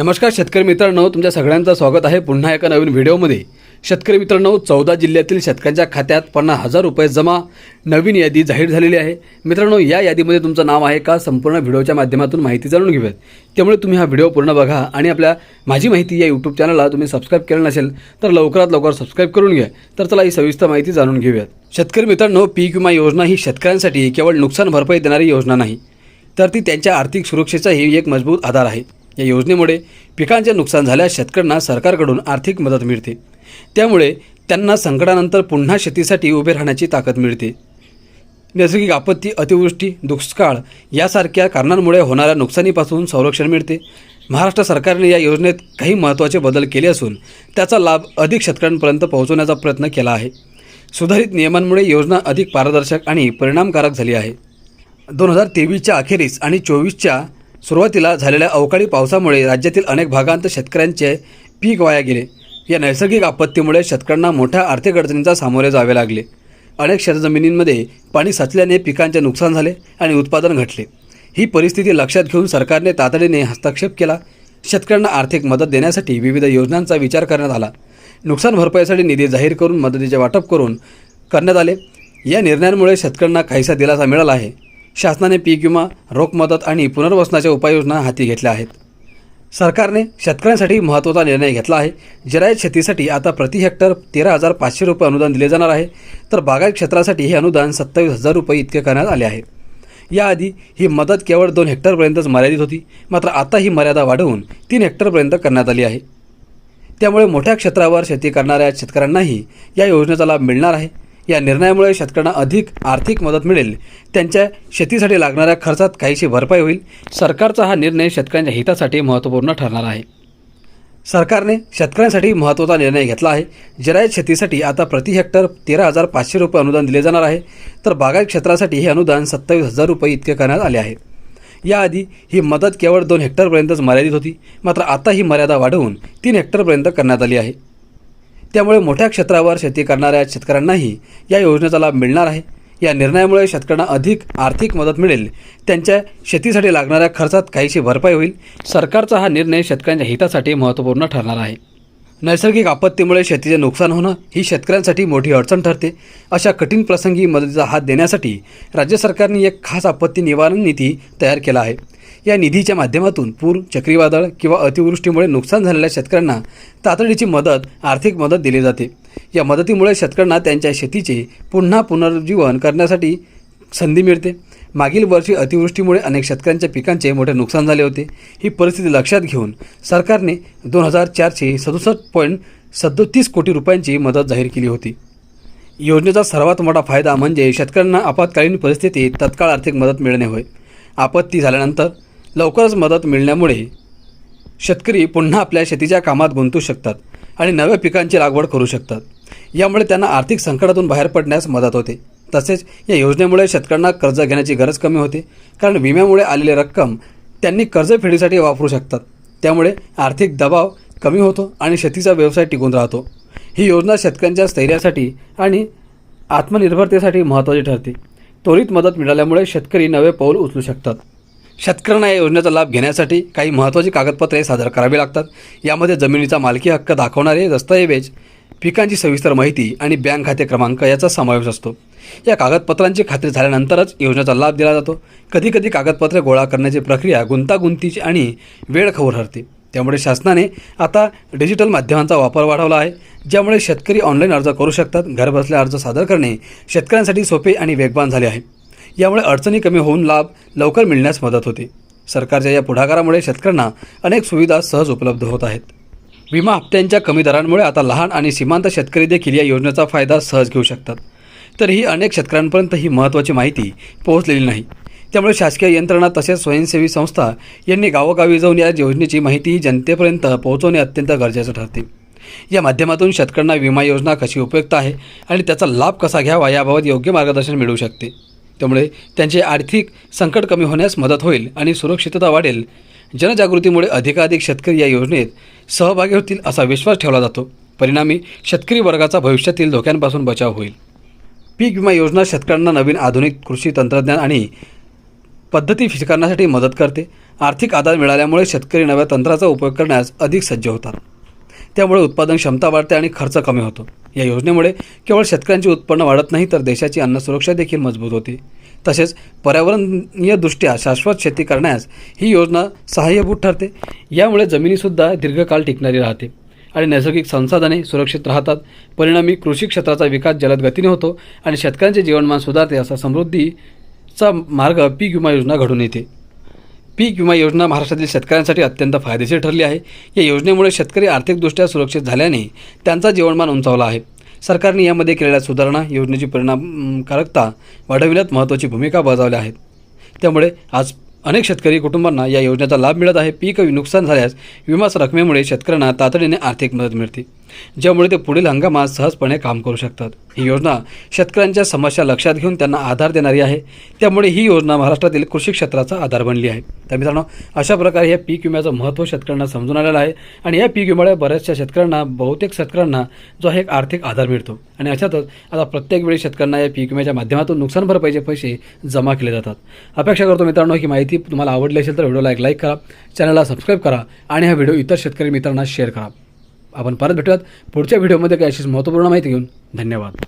नमस्कार शेतकरी मित्रांनो तुमच्या सगळ्यांचं स्वागत आहे पुन्हा एका नवीन व्हिडिओमध्ये. शेतकरी मित्रांनो चौदा जिल्ह्यातील शेतकऱ्यांच्या खात्यात पन्नास हजार रुपये जमा नवीन यादी जाहीर झालेली आहे. मित्रांनो या यादीमध्ये तुमचं नाव आहे का संपूर्ण व्हिडिओच्या माध्यमातून माहिती जाणून घेऊयात. त्यामुळे तुम्ही हा व्हिडिओ पूर्ण बघा आणि आपल्या माझी माहिती या यूट्यूब चॅनलला तुम्ही सबस्क्राईब केलं नसेल तर लवकरात लवकर सबस्क्राईब करून घ्या. तर चला ही सविस्तर माहिती जाणून घेऊयात. शेतकरी मित्रांनो पीक विमा योजना ही शेतकऱ्यांसाठी केवळ नुकसान भरपाई देणारी योजना नाही तर ती त्यांच्या आर्थिक सुरक्षेचाही एक मजबूत आधार आहे. या योजनेमुळे पिकांचे नुकसान झाल्यास शेतकऱ्यांना सरकारकडून आर्थिक मदत मिळते. त्यामुळे त्यांना संकटानंतर पुन्हा शेतीसाठी उभे राहण्याची ताकद मिळते. नैसर्गिक आपत्ती अतिवृष्टी दुष्काळ यासारख्या कारणांमुळे होणाऱ्या नुकसानीपासून संरक्षण मिळते. महाराष्ट्र सरकारने या योजनेत काही महत्त्वाचे बदल केले असून त्याचा लाभ अधिक शेतकऱ्यांपर्यंत पोहोचवण्याचा प्रयत्न केला आहे. सुधारित नियमांमुळे योजना अधिक पारदर्शक आणि परिणामकारक झाली आहे. दोन हजार तेवीसच्या अखेरीस आणि चोवीसच्या सुरुवातीला झालेल्या अवकाळी पावसामुळे राज्यातील अनेक भागांत शेतकऱ्यांचे पीक वाया गेले. या नैसर्गिक आपत्तीमुळे शेतकऱ्यांना मोठ्या आर्थिक अडचणींचा सामोरे जावे लागले. अनेक शेतजमिनींमध्ये पाणी साचल्याने पिकांचे नुकसान झाले आणि उत्पादन घटले. ही परिस्थिती लक्षात घेऊन सरकारने तातडीने हस्तक्षेप केला. शेतकऱ्यांना आर्थिक मदत देण्यासाठी विविध योजनांचा विचार करण्यात आला. नुकसान भरपाईसाठी निधी जाहीर करून मदतीचे वाटप करून करण्यात आले. या निर्णयांमुळे शेतकऱ्यांना काहीसा दिलासा मिळाला आहे. शासनाने पीक विमा रोख मदत आणि पुनर्वसनाच्या उपाययोजना हाती घेतल्या आहेत. सरकारने शेतकऱ्यांसाठी महत्त्वाचा निर्णय घेतला आहे. जिरायत शेतीसाठी आता प्रति हेक्टर तेरा हजार पाचशे रुपये अनुदान दिले जाणार आहे. तर बागायत क्षेत्रासाठी हे अनुदान सत्तावीस हजार रुपये इतके करण्यात आले आहे. याआधी ही मदत केवळ दोन हेक्टरपर्यंतच मर्यादित होती. मात्र आता ही मर्यादा वाढवून तीन हेक्टरपर्यंत करण्यात आली आहे. त्यामुळे मोठ्या क्षेत्रावर शेती करणाऱ्या शेतकऱ्यांनाही या योजनेचा लाभ मिळणार आहे. या निर्णयामुळे शेतकऱ्यांना अधिक आर्थिक मदत मिळेल. त्यांच्या शेतीसाठी लागणाऱ्या खर्चात काहीशी भरपाई होईल. सरकारचा हा निर्णय शेतकऱ्यांच्या हितासाठी महत्त्वपूर्ण ठरणार आहे. सरकारने शेतकऱ्यांसाठी महत्त्वाचा निर्णय घेतला आहे. जिरायत शेतीसाठी आता प्रति हेक्टर तेरा हजार पाचशे रुपये अनुदान दिले जाणार आहे. तर बागायत क्षेत्रासाठी हे अनुदान सत्तावीस हजार रुपये इतके करण्यात आले आहे. याआधी ही मदत केवळ दोन हेक्टरपर्यंतच मर्यादित होती. मात्र आता ही मर्यादा वाढवून तीन हेक्टरपर्यंत करण्यात आली आहे. त्यामुळे मोठ्या क्षेत्रावर शेती करणाऱ्या शेतकऱ्यांनाही या योजनेचा लाभ मिळणार आहे. या निर्णयामुळे शेतकऱ्यांना अधिक आर्थिक मदत मिळेल. त्यांच्या शेतीसाठी लागणाऱ्या खर्चात काहीशी भरपाई होईल. सरकारचा हा निर्णय शेतकऱ्यांच्या हितासाठी महत्त्वपूर्ण ठरणार आहे. नैसर्गिक आपत्तीमुळे शेतीचे नुकसान होणं ही शेतकऱ्यांसाठी मोठी अडचण ठरते. अशा कठीण प्रसंगी मदतीचा हात देण्यासाठी राज्य सरकारने एक खास आपत्ती निवारण निधी तयार केला आहे. या निधीच्या माध्यमातून पूर चक्रीवादळ किंवा अतिवृष्टीमुळे नुकसान झालेल्या शेतकऱ्यांना तातडीची मदत आर्थिक मदत दिली जाते. या मदतीमुळे शेतकऱ्यांना त्यांच्या शेतीचे पुन्हा पुनरुज्जीवन करण्यासाठी संधी मिळते. मागील वर्षी अतिवृष्टीमुळे अनेक शेतकऱ्यांच्या पिकांचे मोठे नुकसान झाले होते. ही परिस्थिती लक्षात घेऊन सरकारने दोन हजार चारशे सदुसष्ट पॉईंट सदोतीस कोटी रुपयांची मदत जाहीर केली होती. योजनेचा सर्वात मोठा फायदा म्हणजे शेतकऱ्यांना आपत्कालीन परिस्थितीत तत्काळ आर्थिक मदत मिळणे होय. आपत्ती झाल्यानंतर लवकरच मदत मिळण्यामुळे शेतकरी पुन्हा आपल्या शेतीच्या कामात गुंतू शकतात आणि नव्या पिकांची लागवड करू शकतात. यामुळे त्यांना आर्थिक संकटातून बाहेर पडण्यास मदत होते. तसेच या योजनेमुळे शेतकऱ्यांना कर्ज घेण्याची गरज कमी होते. कारण विम्यामुळे आलेली रक्कम त्यांनी कर्जफेडीसाठी वापरू शकतात. त्यामुळे आर्थिक दबाव कमी होतो आणि शेतीचा व्यवसाय टिकून राहतो. ही योजना शेतकऱ्यांच्या स्थैर्यासाठी आणि आत्मनिर्भरतेसाठी महत्त्वाची ठरते. त्वरित मदत मिळाल्यामुळे शेतकरी नवे पाऊल उचलू शकतात. शेतकऱ्यांना या योजनेचा लाभ घेण्यासाठी काही महत्त्वाची कागदपत्रे सादर करावी लागतात. यामध्ये जमिनीचा मालकी हक्क दाखवणारे दस्तऐवज पिकांची सविस्तर माहिती आणि बँक खाते क्रमांक याचा समावेश असतो. या कागदपत्रांची खात्री झाल्यानंतरच योजनेचा लाभ दिला जातो. कधीकधी कागदपत्रे गोळा करण्याची प्रक्रिया गुंतागुंतीची आणि वेळखवर ठरते त्यामुळे शासनाने आता डिजिटल माध्यमांचा वापर वाढवला आहे ज्यामुळे शेतकरी ऑनलाईन अर्ज करू शकतात घरबसल्या अर्ज सादर करणे शेतकऱ्यांसाठी सोपे आणि वेगवान झाले आहे. यामुळे अडचणी कमी होऊन लाभ लवकर मिळण्यास मदत होते. सरकारच्या या पुढाकारामुळे शेतकऱ्यांना अनेक सुविधा सहज उपलब्ध होत आहेत. विमा हप्त्यांच्या कमी दरांमुळे आता लहान आणि सीमांत शेतकरी देखील या योजनेचा फायदा सहज घेऊ शकतात. तरीही अनेक शेतकऱ्यांपर्यंत ही महत्त्वाची माहिती पोहोचलेली नाही. त्यामुळे शासकीय यंत्रणा तसेच स्वयंसेवी संस्था यांनी गावोगावी जाऊन या योजनेची माहिती जनतेपर्यंत पोहोचवणे अत्यंत गरजेचं ठरते. या माध्यमातून शेतकऱ्यांना विमा योजना कशी उपयुक्त आहे आणि त्याचा लाभ कसा घ्यावा याबाबत योग्य मार्गदर्शन मिळू शकते. त्यामुळे त्यांचे आर्थिक संकट कमी होण्यास मदत होईल आणि सुरक्षितता वाढेल. जनजागृतीमुळे अधिकाधिक शेतकरी या योजनेत सहभागी होतील असा विश्वास ठेवला जातो. परिणामी शेतकरी वर्गाचा भविष्यातील धोक्यांपासून बचाव होईल. पीक विमा योजना शेतकऱ्यांना नवीन आधुनिक कृषी तंत्रज्ञान आणि पद्धती स्वीकारण्यासाठी मदत करते. आर्थिक आधार मिळाल्यामुळे शेतकरी नव्या तंत्राचा उपयोग करण्यास अधिक सज्ज होतात. त्यामुळे उत्पादन क्षमता वाढते आणि खर्च कमी होतो. या योजनेमुळे केवळ शेतकऱ्यांचे उत्पन्न वाढत नाही तर देशाची अन्न सुरक्षा देखील मजबूत होते. तसेच पर्यावरणीयदृष्ट्या शाश्वत शेती करण्यास ही योजना सहाय्यभूत ठरते. यामुळे जमिनीसुद्धा दीर्घकाळ टिकणारी राहते आणि नैसर्गिक संसाधने सुरक्षित राहतात. परिणामी कृषी क्षेत्राचा विकास जलद गतीने होतो आणि शेतकऱ्यांचे जीवनमान सुधारते असा समृद्धीचा मार्ग पीक विमा योजना घडून येते. पीक विमा योजना महाराष्ट्रातील शेतकऱ्यांसाठी अत्यंत फायदेशीर ठरली आहे. या योजनेमुळे शेतकरी आर्थिकदृष्ट्या सुरक्षित झाल्याने त्यांचा जीवनमान उंचावला आहे. सरकारने यामध्ये केलेल्या सुधारणा योजनेची परिणामकारकता वाढविण्यात महत्त्वाची भूमिका बजावल्या आहेत. त्यामुळे आज अनेक शेतकरी कुटुंबांना या योजनेचा लाभ मिळत आहे. पीक नुकसान झाल्यास विमा रकमेमुळे शेतकऱ्यांना तातडीने आर्थिक मदत मिळते. ज्यामुळे ते पुढील हंगामात सहजपणे काम करू शकतात. ही योजना शेतकऱ्यांच्या समस्या लक्षात घेऊन त्यांना आधार देणारी आहे. त्यामुळे ही योजना महाराष्ट्रातील कृषी क्षेत्राचा आधार बनली आहे. तर मित्रांनो अशा प्रकारे या पीक विम्याचं महत्त्व शेतकऱ्यांना समजून आलेलं आहे. आणि या पीक विम्यामुळे बऱ्याचशा शेतकऱ्यांना बहुतेक शेतकऱ्यांना जो आहे एक आर्थिक आधार मिळतो. आणि अशातच आता प्रत्येक वेळी शेतकऱ्यांना या पीक विम्याच्या माध्यमातून नुकसान भरपाईचे पैसे जमा केले जातात. अपेक्षा करतो मित्रांनो ही माहिती तुम्हाला आवडली असेल तर व्हिडिओला एक लाईक करा चॅनलला सबस्क्राईब करा आणि हा व्हिडिओ इतर शेतकरी मित्रांना शेअर करा. आपण परत भेटूयात पुढच्या व्हिडिओमध्ये काही अशीच महत्त्वपूर्ण माहिती घेऊन. धन्यवाद.